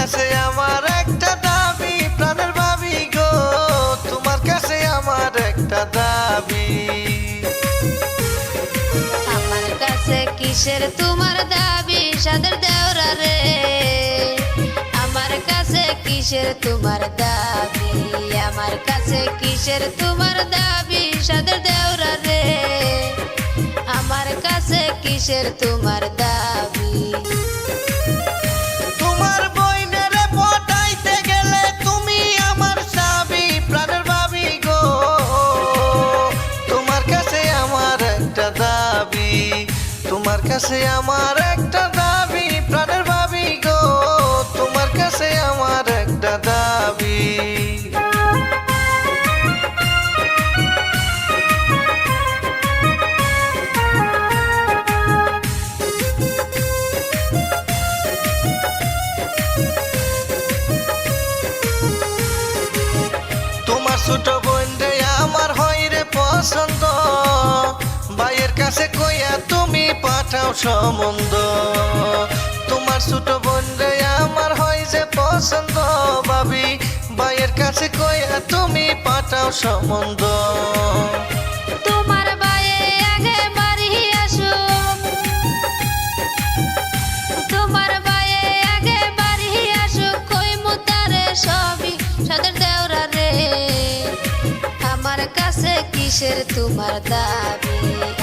কাছে আমার একটা দাবি, প্রাণের ভাবি গো, তোমার কাছে আমার একটা দাবি। আমার কাছে কিসের তোমার দাবি, সাদের দেওরা রে? আমার কাছে কিসের তোমার দাবি, আমার কাছে কিসের তোমার দাবি, সাদের দেওরা রে? আমার কাছে কিসের তোমার দাবি? তোমার কাছে আমার একটা দাবি, প্রাণের ভাবি গো। তোমার কাছে আমার একটা দাবি। তোমার ছোট বোন আমার হয় রে পছন্দ। ভাইয়ের কাছে কইয়া পাঠাও সম্বন্ধ। তোমার ছোট বোন আমার হয় যে পছন্দ, ভাবি। বাইয়ের কাছে কয়া তুমি পাঠাও সম্বন্ধ। তোমার কিসের তোমার দাবি?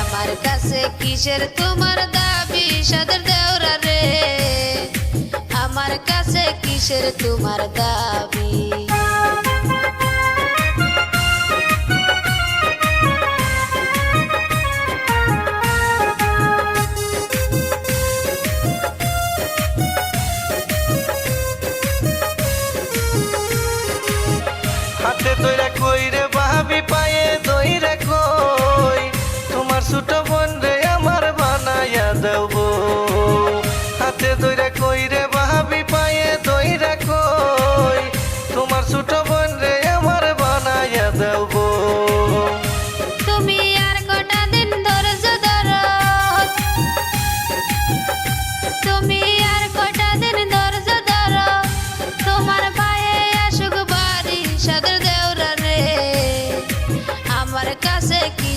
আমার কাছে কিসের তোমার দাবি? সাদের দেওরা রে। আমার কাছে কিসের তোমার দাবি?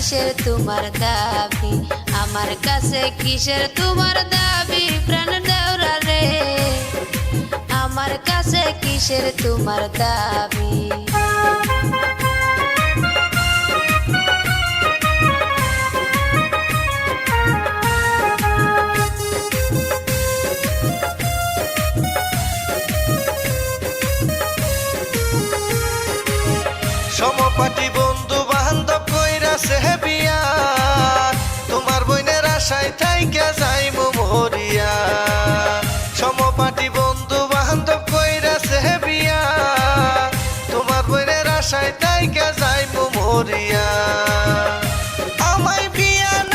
কিসের তোমার দাবি? আমার কাছে কিসের তোমার দাবি? প্রাণ দেওরা রে আমার কাছে কিসের তোমার দাবি? সমপাটি বন্ধু বান্ধব সে বিয়া তোমার বইনের আশায় থাইকা যাইমু মরিয়া। সমপাটি বন্ধু বান্ধব কইরা সে বিয়া তোমার বইনের আশায় থাইকা যাইমু মরিয়া। আমায় বিয়া না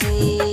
রাজি